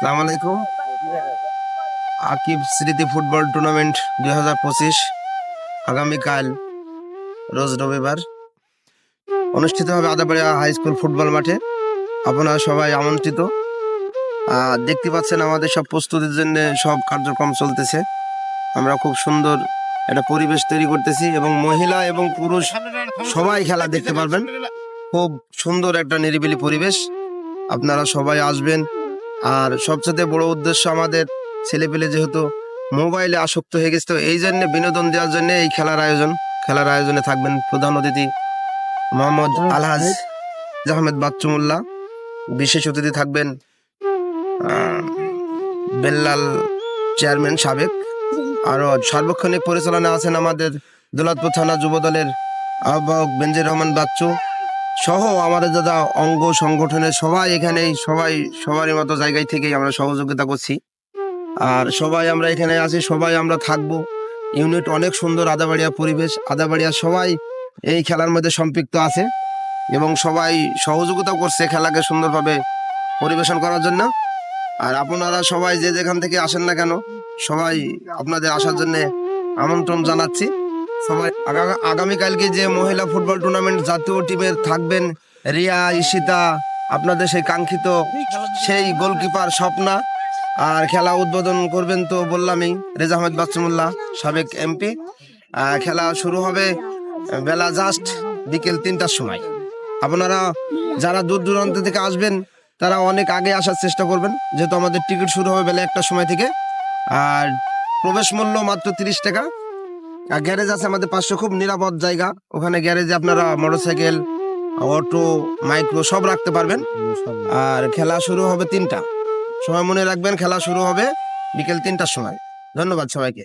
সালাম আলাইকুম। আকিব স্মৃতি ফুটবল টুর্নামেন্ট দুই হাজার পঁচিশ আগামীকাল রোজ রবিবার অনুষ্ঠিত হবে আদাবাড়িয়া হাই স্কুল ফুটবল মাঠে। আপনারা সবাই আমন্ত্রিত। দেখতে পাচ্ছেন আমাদের সব প্রস্তুতির জন্য সব কার্যক্রম চলতেছে। আমরা খুব সুন্দর একটা পরিবেশ তৈরি করতেছি এবং মহিলা এবং পুরুষ সবাই খেলা দেখতে পারবেন। খুব সুন্দর একটা নিরিবিলি পরিবেশ। আপনারা সবাই আসবেন। আর সবচেয়ে বড় উদ্দেশ্য আমাদের ছেলেপেলে যেহেতু মোবাইলে আসক্ত হয়ে গেছে তো এই জন্য বিনোদন দেওয়ার জন্য এই খেলার আয়োজন। খেলার আয়োজনে থাকবেন প্রধান অতিথি মোহাম্মদ আলহাজ আহমেদ বাচ্চুমুল্লাহ বিশেষ অতিথি থাকবেন বেল্লাল চেয়ারম্যান সাবেক। আরও সার্বক্ষণিক পরিচালনা আছেন আমাদের দৌলতপুর থানা যুবদলের আহ্বায়ক বেঞ্জির রহমান বাচ্চু। সহ আমাদের দাদা অঙ্গ সংগঠনের সবাই এখানেই সবাই, সবারই মতো জায়গায় থেকেই আমরা সহযোগিতা করছি। আর সবাই আমরা এখানে আছি, সবাই আমরা থাকব। ইউনিট অনেক সুন্দর আদাবাড়িয়া পরিবেশ, আদাবাড়িয়া সবাই এই খেলার মধ্যে সম্পৃক্ত আছে এবং সবাই সহযোগিতা করছে খেলাকে সুন্দরভাবে পরিবেশন করার জন্য। আর আপনারা সবাই যে যেখান থেকে আসেন না কেন, সবাই আপনাদের আসার জন্য আমন্ত্রণ জানাচ্ছি। সবাই আগা- আগামীকালকে যে মহিলা ফুটবল টুর্নামেন্ট জাতীয় টিমের থাকবেন রিয়া, ঈশিতা, আপনাদের সেই কাঙ্ক্ষিত সেই গোলকিপার স্বপ্না আর খেলা উদ্বোধন করবেন তো বললামই, রেজা আহমেদ বাচ্চুমুল্লাহ, সাবেক এমপি। খেলা শুরু হবে বেলা জাস্ট বিকেল তিনটার সময়। আপনারা যারা দূর দূরান্ত থেকে আসবেন, তারা অনেক আগে আসার চেষ্টা করবেন, যেহেতু আমাদের টিকিট শুরু হবে বেলা একটার সময় থেকে। আর প্রবেশ মূল্য মাত্র তিরিশ টাকা। আর গ্যারেজ আছে আমাদের পাশে খুব নিরাপদ জায়গা। ওখানে গ্যারেজে আপনারা মোটরসাইকেল, অটো, মাইক্রো সব রাখতে পারবেন। আর খেলা শুরু হবে তিনটা। সময় মনে রাখবেন, খেলা শুরু হবে বিকেল তিনটার সময়। ধন্যবাদ সবাইকে।